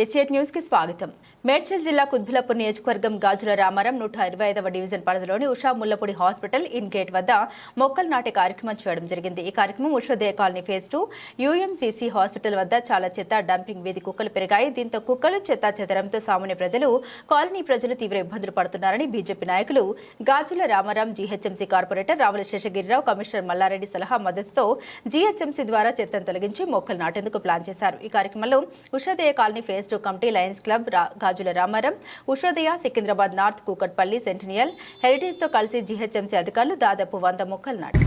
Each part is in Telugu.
ఏసీఎట్ న్యూస్కి స్వాగతం. మేడ్చల్ జిల్లా కుద్బులపూర్ నియోజకవర్గం గాజుల రామారం నూట ఇరవై ఐదవ డివిజన్ పరిధిలోని Usha Mullapudi hospital in gate వద్ద మొక్కలు నాటే కార్యక్రమం చేయడం జరిగింది. ఈ కార్యక్రమం Ushodaya colony phase two UMCC hospital వద్ద చాలా చెత్త డంపింగ్ వీధి కుక్కలు పెరిగాయి. దీంతో కుక్కలు చెత్త చెదరంతో సామాన్య ప్రజలు కాలనీ ప్రజలు తీవ్ర ఇబ్బందులు పడుతున్నారని బీజేపీ నాయకులు Gajula Ramaram GHMC corporator Ravula Seshagirirao commissioner Mallareddy సలహా మద్దతుతో జీహెచ్ఎంసీ ద్వారా చెత్తను తొలగించి మొక్కలు నాటేందుకు ప్లాన్ చేశారు. ఈ కార్యక్రమంలో Ushodaya colony phase two committee lions club Gajula Ramaram Ushodaya Secunderabad north Kukatpally centennial హెరిటేజ్తో కలిసి జీహెచ్ఎంసీ అధికారులు దాదాపు వంద మొక్కలు నాటారు.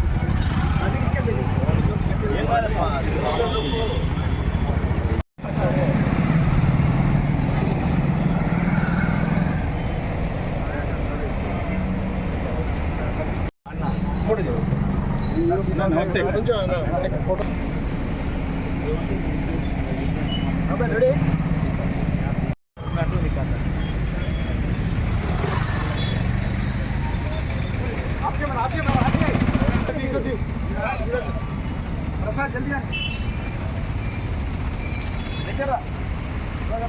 నమస్తే అన్న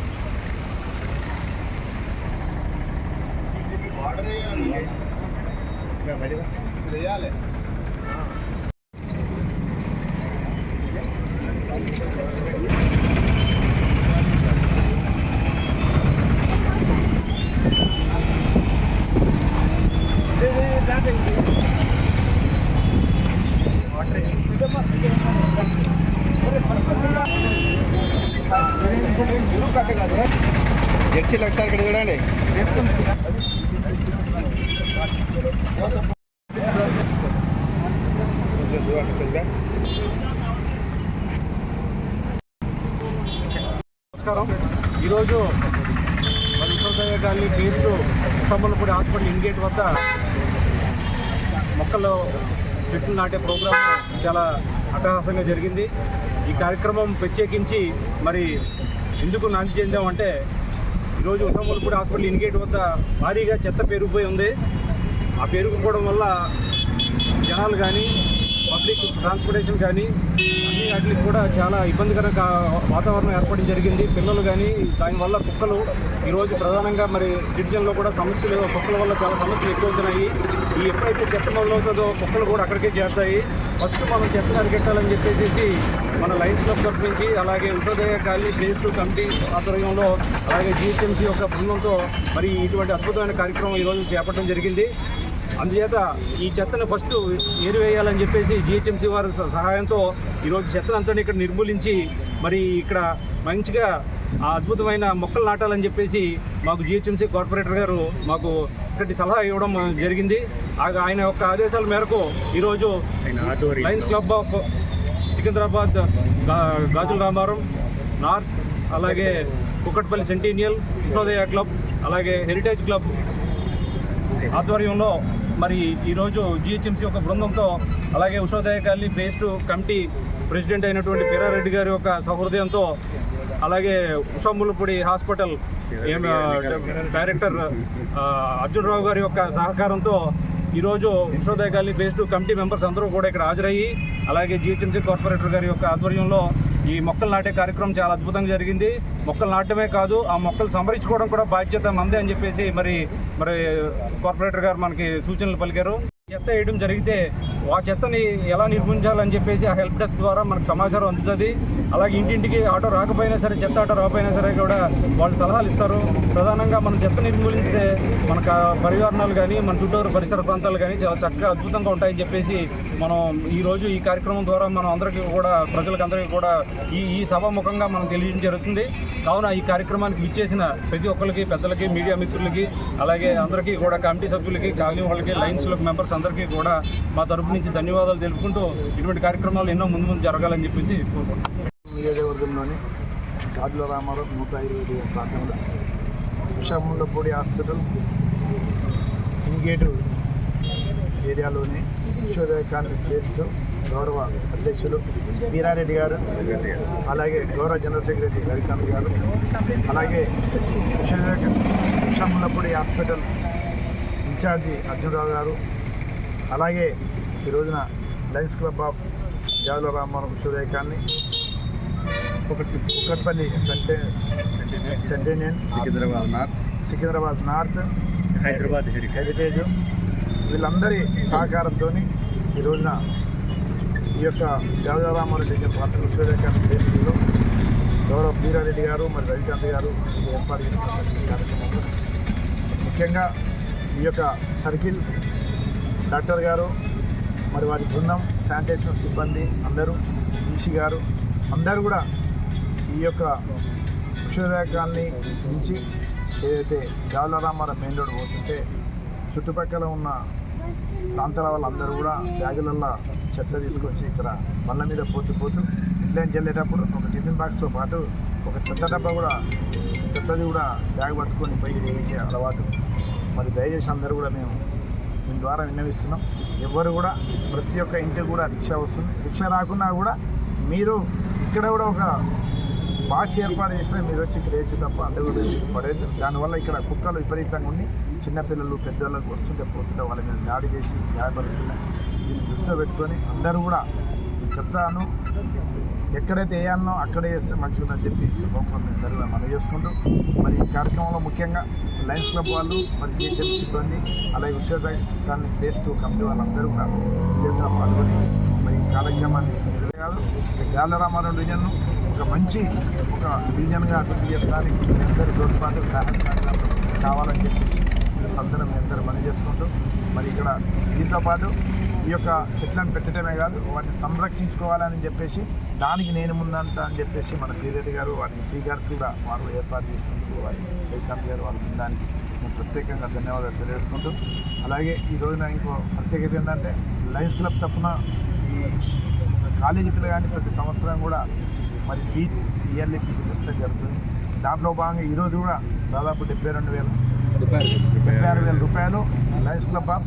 జెర్సీలు ఒకసారి ఇక్కడ చూడండి. నమస్కారం. ఈరోజు మన గాలి గారి కేసు ఉసమ్మలపూడి హాస్పిటల్ ఇంగేట్ వద్ద మొక్కలు చెట్లు నాటే ప్రోగ్రాం చాలా అట్టహాసంగా జరిగింది. ఈ కార్యక్రమం ప్రత్యేకించి మరి ఎందుకు నాంది చెందామంటే ఈరోజు ఉసామూలపూడి హాస్పిటల్ ఇన్గేట్ వద్ద భారీగా చెత్త పెరిగిపోయి ఉంది. ఆ పెరుగుకోవడం వల్ల జనాలు కానీ పబ్లిక్ ట్రాన్స్పోర్టేషన్ కానీ అన్ని వాటికి కూడా చాలా ఇబ్బందికర వాతావరణం ఏర్పడడం జరిగింది. పిల్లలు కానీ దానివల్ల కుక్కలు ఈరోజు ప్రధానంగా మరి సిటిజన్లో కూడా సమస్యలు కుక్కల వల్ల చాలా సమస్యలు ఎక్కువ అవుతున్నాయి ఈ ఎప్పుడైతే చెత్త మొదలవుతుందో కుక్కలు కూడా అక్కడికే చేస్తాయి. ఫస్ట్ మనం చెత్త అరికెట్టాలని చెప్పేసి మన లైన్స్ క్లబ్ తరఫు నుంచి అలాగే ఉషోదయ కాలనీ ప్లేస్ కమిటీ ఆధ్వర్యంలో అలాగే జిహెచ్ఎంసీ యొక్క బృందంతో మరి ఇటువంటి అద్భుతమైన కార్యక్రమం ఈరోజు చేపట్టడం జరిగింది. అందుచేత ఈ చెత్తను ఫస్ట్ ఏరివేయాలని చెప్పేసి జిహెచ్ఎంసీ వారి సహాయంతో ఈరోజు చెత్తనంతా ఇక్కడ నిర్మూలించి మరి ఇక్కడ మంచిగా ఆ అద్భుతమైన మొక్కలు నాటాలని చెప్పేసి మాకు జిహెచ్ఎంసీ కార్పొరేటర్ గారు మాకు ఇక్కడి సలహా ఇవ్వడం జరిగింది. ఆయన యొక్క ఆదేశాల మేరకు ఈరోజు lions club of Secunderabad Gajula Ramaram north అలాగే కుక్కట్పల్లి సెంటీనియల్ ఉషోదయ క్లబ్ అలాగే హెరిటేజ్ క్లబ్ ఆధ్వర్యంలో మరి ఈరోజు జిహెచ్ఎంసీ ఒక బృందంతో అలాగే ఉషోదయ కాలి ఫేజ్ కమిటీ ప్రెసిడెంట్ అయినటువంటి పీరారెడ్డి గారి యొక్క సహృదయంతో అలాగే ఉషాములపూడి హాస్పిటల్ డైరెక్టర్ అర్జున్ రావు గారి యొక్క సహకారంతో ఈరోజు ఉషోదయ కాలి ఫేజ్ కమిటీ మెంబర్స్ అందరూ కూడా ఇక్కడ హాజరయ్యి అలాగే జిహెచ్ఎంసీ కార్పొరేటర్ గారి యొక్క ఆధ్వర్యంలో ఈ మొక్కలు నాటే కార్యక్రమం చాలా అద్భుతంగా జరిగింది. మొక్కలు నాటమే కాదు ఆ మొక్కలు సంరక్షించుకోవడం కూడా బాధ్యత మందే అని చెప్పేసి మరి మరి కార్పొరేటర్ గారు మనకి సూచనలు పలికారు. చెత్త వేయడం జరిగితే ఆ చెత్తని ఎలా నిర్మించాలని చెప్పేసి ఆ హెల్ప్ డెస్క్ ద్వారా మనకు సమాచారం అందుతుంది. అలాగే ఇంటింటికి ఆటో రాకపోయినా సరే చెత్త ఆటో రాకపోయినా సరే కూడా వాళ్ళు సలహాలు ఇస్తారు. ప్రధానంగా మనం చెత్త నిర్మూలిస్తే మనకు ఆ పరివారణాలు కానీ మన చుట్టూరు పరిసర ప్రాంతాలు కానీ చాలా చక్కగా అద్భుతంగా ఉంటాయని చెప్పేసి మనం ఈ రోజు ఈ కార్యక్రమం ద్వారా మనం అందరికీ కూడా ప్రజలకు అందరికీ కూడా ఈ ఈ సభ ముఖంగా మనం తెలియడం జరుగుతుంది. కావున ఈ కార్యక్రమానికి విచ్చేసిన ప్రతి ఒక్కరికి పెద్దలకి మీడియా మిత్రులకి అలాగే అందరికీ కూడా కమిటీ సభ్యులకి కాలనీ వాళ్ళకి లైన్స్ మెంబర్స్ అందరికీ కూడా మా తరపు నుంచి ధన్యవాదాలు తెలుపుకుంటూ ఇటువంటి కార్యక్రమాలు ఎన్నో ముందు ముందు జరగాలని చెప్పేసి కోరుకుంటున్నాం నియోజకవర్గంలోని గాజుల రామారావు నూట ఇరవై ఐదు ప్రాంతంలో విశాఖముండపూడి హాస్పిటల్ ఇంగేటు ఏరియాలోని విశ్వోదయ కాలనీ ప్లేస్లో గౌరవ అధ్యక్షులు వీరారెడ్డి గారు అలాగే గౌరవ జనరల్ సెక్రటరీ రవికాంత్ గారు అలాగే విశ్వోదయ విశాఖముండపూడి హాస్పిటల్ ఇన్ఛార్జి అర్జునరావు గారు అలాగే ఈ రోజున లయన్స్ క్లబ్ ఆఫ్ జాదుల Ramarao Vishwodaya colony Kukatpally సెంటే centennial Secunderabad north. Secunderabad north Hyderabad heritage. వీళ్ళందరి సహకారంతో ఈ రోజున ఈ యొక్క జాగరామారెడ్డి గారి పాత్ర విశ్వవిద్యాలయం దేశంలో గౌరవ బీరారెడ్డి గారు మరి రవికాంత్ గారు ఏర్పాటు చేసినటువంటి ఈ కార్యక్రమంలో ముఖ్యంగా ఈ యొక్క సర్కిల్ డాక్టర్ గారు మరి వారి బృందం శానిటేషన్ సిబ్బంది అందరూ ఈసీ గారు అందరూ కూడా ఈ యొక్క విశ్వవిద్యాలయ కాలనీ నుంచి ఏదైతే జాలరామారావు మెయిన్ రోడ్ పోతుంటే చుట్టుపక్కల ఉన్న ప్రాంతాల వాళ్ళందరూ కూడా బ్యాగులల్లో చెత్త తీసుకొచ్చి ఇక్కడ బండ్ల మీద పోతూ పోతూ ఇంట్లోంచి వెళ్ళేటప్పుడు ఒక టిఫిన్ బాక్స్తో పాటు ఒక చెత్త డబ్బా కూడా చెత్తది కూడా బ్యాగ్ పట్టుకొని పైకి వేసే అలవాటు. మరి దయచేసి అందరూ కూడా మేము దీని ద్వారా విన్నవిస్తున్నాం. ఎవరు కూడా ప్రతి ఒక్క ఇంటికి కూడా రిక్షా వస్తుంది. రిక్షా రాకున్నా కూడా మీరు ఇక్కడ కూడా ఒక బాక్స్ ఏర్పాటు చేసినా మీరు వచ్చి ఇక్కడ వేచి తప్ప అందరూ పడేది దానివల్ల ఇక్కడ కుక్కలు విపరీతంగా ఉండి చిన్నపిల్లలు పెద్దవాళ్ళకి వస్తుంటే పోతుంటే వాళ్ళ మీద దాడి చేసి గాయపరుస్తున్నాయి. దీన్ని దృష్టిలో పెట్టుకొని అందరూ కూడా చెప్తాను. ఎక్కడైతే వేయాలనో అక్కడే వేస్తే మంచిగుందని చెప్పి సభాముఖంగా అందరూ మనం చేసుకుంటూ మరి ఈ కార్యక్రమంలో ముఖ్యంగా లయన్స్ క్లబ్ వాళ్ళు మరి జిహెచ్ఎం సిబ్బంది అలాగే విశ్వదాన్ని ఫేస్ టూ కమిటీ వాళ్ళందరూ కూడా విజయంగా పాల్గొని మరి ఈ కార్యక్రమాన్ని ఇదే కాదు గాల రామారావు డివిజన్ను ఒక మంచి ఒక డివిజన్గా అభివృద్ధి చేస్తానికి అందరి తోడ్పాటు పాటు సహకారాలు కావాలని చెప్పేసి అందరం అందరూ పని చేసుకుంటూ మరి ఇక్కడ దీంతో పాటు ఈ యొక్క చెట్లను పెట్టడమే కాదు వాటిని సంరక్షించుకోవాలని చెప్పేసి దానికి నేను ముందంట అని చెప్పేసి మన శ్రీరెడ్డి గారు వారి టీగర్స్ కూడా వారు ఏర్పాటు చేసినందుకు వారి శ్రీకాంత్ గారు వాళ్ళ బృందానికి నేను ప్రత్యేకంగా ధన్యవాదాలు తెలియజేసుకుంటూ అలాగే ఈ రోజున ఇంకో ప్రత్యేకత ఏంటంటే లయన్స్ క్లబ్ తప్పున ఈ కాలేజీ పిల్లగాని ప్రతి సంవత్సరం కూడా మరి ఫీ ఇయర్లీ ఫీజు పెట్టడం జరుగుతుంది. దాంట్లో భాగంగా ఈరోజు కూడా దాదాపు డెబ్బై రెండు వేల డెబ్బై ఆరు వేల రూపాయలు. Lions club of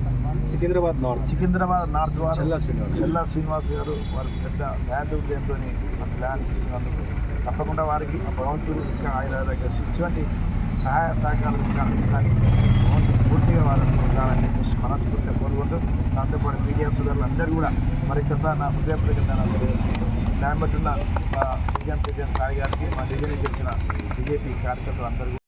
Secunderabad north. Secunderabad north వారు. చెల్లా శ్రీనివాస్. గారు. వారు పెద్ద దయాదుర్యంతో మనకు ల్యాండ్ ఇస్తున్నందుకు తప్పకుండా వారికి భగవంతుడు ఇంకా ఆయన దగ్గర ఇటువంటి సహాయ సహకారాలు ఇంకా అందిస్తానికి భగవంతుడు పూర్తిగా వాళ్ళని ఉండాలని చెప్పేసి మనస్ఫూర్తిగా కోరుకుంటూ దాంతోపాటు మీడియా సోదరులు అందరూ కూడా మరొకసారి నా హృదయపూర్వక ధన్యవాదాలు తెలియజేసుకుంటూ దాన్ని బట్టి ఉన్న డిజైన్ ప్రెసిడెంట్ సాయి గారికి మా డిజైన్ చేసిన బీజేపీ కార్యకర్తలు అందరూ